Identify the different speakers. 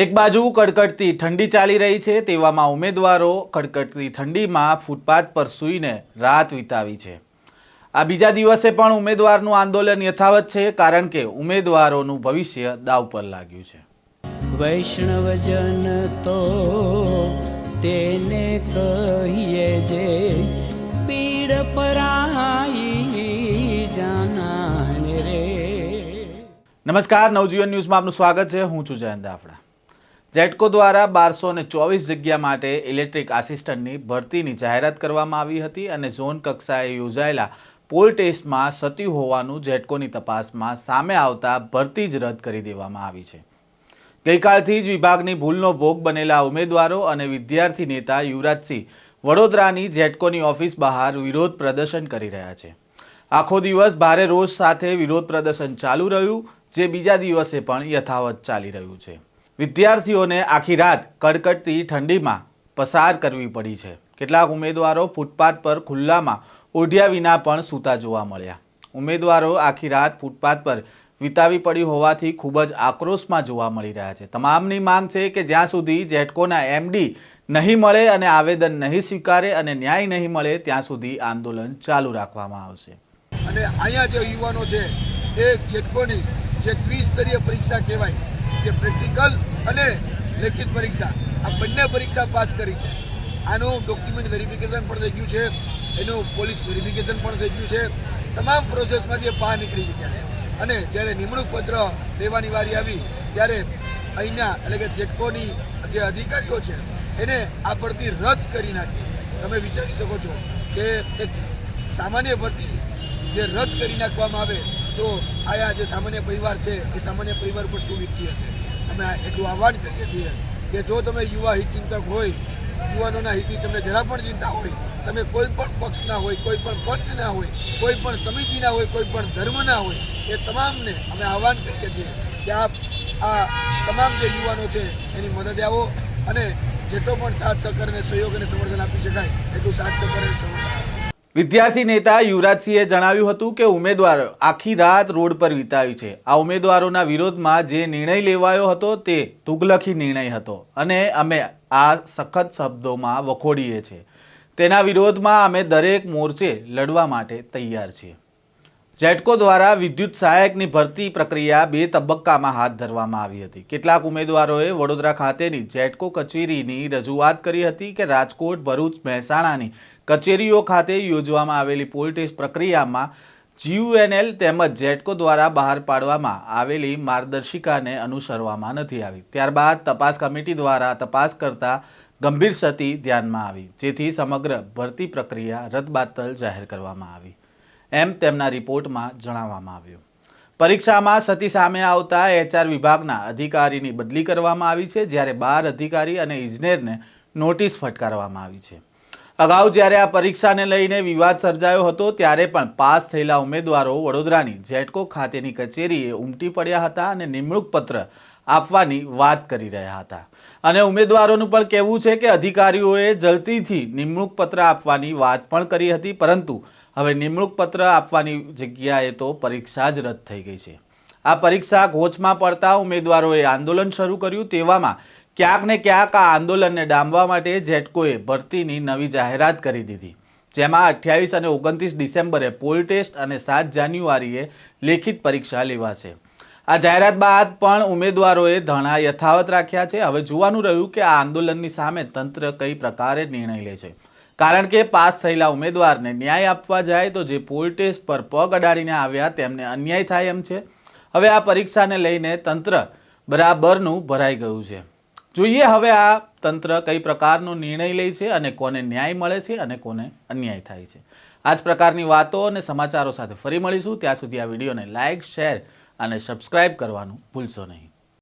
Speaker 1: એક બાજુ કડકડતી ઠંડી ચાલી રહી છે તેવામાં ઉમેદવારો કડકડતી ઠંડીમાં ફૂટપાથ પર સૂઈને રાત વિતાવી છે. આ બીજા દિવસે પણ ઉમેદવારનું આંદોલન યથાવત છે કારણ કે ઉમેદવારોનું ભવિષ્ય દાવ પર લાગ્યું છે.
Speaker 2: વૈષ્ણવજન તો તેને કહીએ જે પીડ પરાઈ જાનાને રે.
Speaker 1: નમસ્કાર નવજીવન ન્યૂઝમાં આપનું સ્વાગત છે. હું છું જયંત દાફડા. જેટકો દ્વારા બારસો ને ચોવીસ જગ્યા માટે ઇલેક્ટ્રિક આસિસ્ટન્ટની ભરતીની જાહેરાત કરવામાં આવી હતી અને ઝોન કક્ષાએ યોજાયેલા પોલ ટેસ્ટમાં સત્યું હોવાનું જેટકોની તપાસમાં સામે આવતા ભરતી જ રદ કરી દેવામાં આવી છે. ગઈકાલથી જ વિભાગની ભૂલનો ભોગ બનેલા ઉમેદવારો અને વિદ્યાર્થી નેતા યુવરાજસિંહ વડોદરાની જેટકોની ઓફિસ બહાર વિરોધ પ્રદર્શન કરી રહ્યા છે. આખો દિવસ ભારે રોષ સાથે વિરોધ પ્રદર્શન ચાલુ રહ્યું, જે બીજા દિવસે પણ યથાવત ચાલી રહ્યું છે. વિદ્યાર્થીઓને આખી રાત કડકડતી ઠંડીમાં પસાર કરવી પડી છે. કેટલાક ઉમેદવારો ફૂટપાથ પર ખુલ્લામાં ઓઢ્યા વિના પણ સૂતા જોવા મળ્યા. ઉમેદવારો આખી રાત ફૂટપાથ પર વિતાવી પડી હોવાથી ખૂબ જ આક્રોશમાં જોવા મળી રહ્યા છે. તમામની માંગ છે કે જ્યાં સુધી જેટકોના એમડી નહીં મળે અને આવેદન નહીં સ્વીકારે અને ન્યાય નહીં મળે, ત્યાં સુધી આંદોલન ચાલુ રાખવામાં આવશે.
Speaker 3: અને અહીંયા જે યુવાનો છે, એ જેટકોની જે દ્વિસ્તરીય પરીક્ષા કહેવાય, જે પ્રેક્ટિકલ અને લેખિત પરીક્ષા. આ બંને પરીક્ષા પાસ કરી છે. આનું ડોક્યુમેન્ટ વેરિફિકેશન પણ થઈ ગયું છે. એનું પોલીસ વેરિફિકેશન પણ થઈ ગયું છે. તમામ પ્રોસેસમાંથી એ બહાર નીકળી ચૂક્યા છે. અને જ્યારે નિમણૂક પત્ર લેવાની વારી આવી, ત્યારે અહીંના એટલે કે જેટકોની જે અધિકારીઓ છે, એને આ ભરતી રદ કરી નાખી. તમે વિચારી શકો છો કે એક સામાન્ય ભરતી જે રદ કરી નાખવામાં આવે, તો આયા જે સામાન્ય પરિવાર છે, એ સામાન્ય પરિવાર પર શું વીતતી હશે? અમે એટલું આહવાન કરીએ છીએ કે જો તમે યુવા હિતચિંતક હોય, યુવાનોના હિતની તમને જરા પણ ચિંતા હોય, તમે કોઈ પણ પક્ષના હોય, કોઈ પણ પંથના હોય, કોઈ પણ સમિતિના હોય, કોઈ પણ ધર્મના હોય, એ તમામને અમે આહવાન કરીએ છીએ કે આપ આ તમામ જે યુવાનો છે એની મદદે આવો અને જેટલો પણ સાથ સહકાર અને સહયોગ અને સમર્થન આપી શકાય, એટલું સાથ સહકાર અને સમર્થન
Speaker 1: વિદ્યાર્થી નેતા યુવરાજસિંહે જણાવ્યું હતું કે ઉમેદવારો આખી રાત રોડ પર વિતાવી છે. આ ઉમેદવારોના વિરોધમાં જે નિર્ણય લેવાયો હતો તે તુગલખી નિર્ણય હતો અને અમે આ સખત શબ્દોમાં વખોડીએ છીએ. તેના વિરોધમાં અમે દરેક મોરચે લડવા માટે તૈયાર છીએ. જેટકો દ્વારા વિદ્યુત સહાયકની ભરતી પ્રક્રિયા બે તબક્કામાં હાથ ધરવામાં આવી હતી. કેટલાક ઉમેદવારોએ વડોદરા ખાતેની જેટકો કચેરીની રજૂઆત કરી હતી કે રાજકોટ, ભરૂચ, મહેસાણાની કચેરીઓ ખાતે યોજવામાં આવેલી પોલ ટેસ્ટ પ્રક્રિયામાં જીયુએનએલ તેમજ જેટકો દ્વારા બહાર પાડવામાં આવેલી માર્ગદર્શિકાને અનુસરવામાં નથી આવી. ત્યારબાદ તપાસ કમિટી દ્વારા તપાસ કરતા ગંભીર ક્ષતિ ધ્યાનમાં આવી, જેથી સમગ્ર ભરતી પ્રક્રિયા રદબાતલ જાહેર કરવામાં આવી. એમ તેમના રિપોર્ટમાં જણાવવામાં આવ્યું. પરીક્ષામાં સતી સામે આવતા એચઆર વિભાગના અધિકારીની બદલી કરવામાં આવી છે, જ્યારે બાર અધિકારી અને ઇજનેરને નોટિસ ફટકારવામાં આવી છે. અગાઉ જ્યારે આ પરીક્ષાને લઈને વિવાદ સર્જાયો હતો, ત્યારે પણ પાસ થયેલા ઉમેદવારો વડોદરાની જેટકો ખાતેની કચેરીએ ઉમટી પડ્યા હતા અને નિમણૂક પત્ર આપવાની વાત કરી રહ્યા હતા. અને ઉમેદવારોનું પણ કહેવું છે કે અધિકારીઓએ જલ્દીથી નિમણૂક પત્ર આપવાની વાત પણ કરી હતી, પરંતુ હવે નિમણૂક પત્ર આપવાની જગ્યાએ તો પરીક્ષા જ રદ થઈ ગઈ છે. આ પરીક્ષા ઘોચમાં પડતા ઉમેદવારોએ આંદોલન શરૂ કર્યું, તેવામાં ક્યાંક ને ક્યાંક આ આંદોલનને ડામવા માટે જેટકોએ ભરતીની નવી જાહેરાત કરી દીધી. જેમાં અઠ્યાવીસ અને ઓગણત્રીસ ડિસેમ્બરે પોલ ટેસ્ટ અને સાત જાન્યુઆરીએ લેખિત પરીક્ષા લેવાશે. આ જાહેરાત બાદ પણ ઉમેદવારોએ ધણા યથાવત રાખ્યા છે. હવે જોવાનું રહ્યું કે આ આંદોલનની સામે તંત્ર કઈ પ્રકારે નિર્ણય લે છે. કારણ કે પાસ થયેલા ઉમેદવારને ન્યાય આપવા જાય તો જે પોલ ટેસ્ટ પર પગ અડાડીને આવ્યા તેમને અન્યાય થાય એમ છે. હવે આ પરીક્ષાને લઈને તંત્ર બરાબરનું ભરાઈ ગયું છે. જોઈએ હવે આ તંત્ર કઈ પ્રકારનો નિર્ણય લે છે અને કોને ન્યાય મળે છે અને કોને અન્યાય થાય છે. આ જ પ્રકારની વાતો અને સમાચારો સાથે ફરી મળીશું. ત્યાં સુધી આ વિડીયોને લાઇક શેર અને સબસ્ક્રાઈબ કરવાનું ભૂલશો નહીં.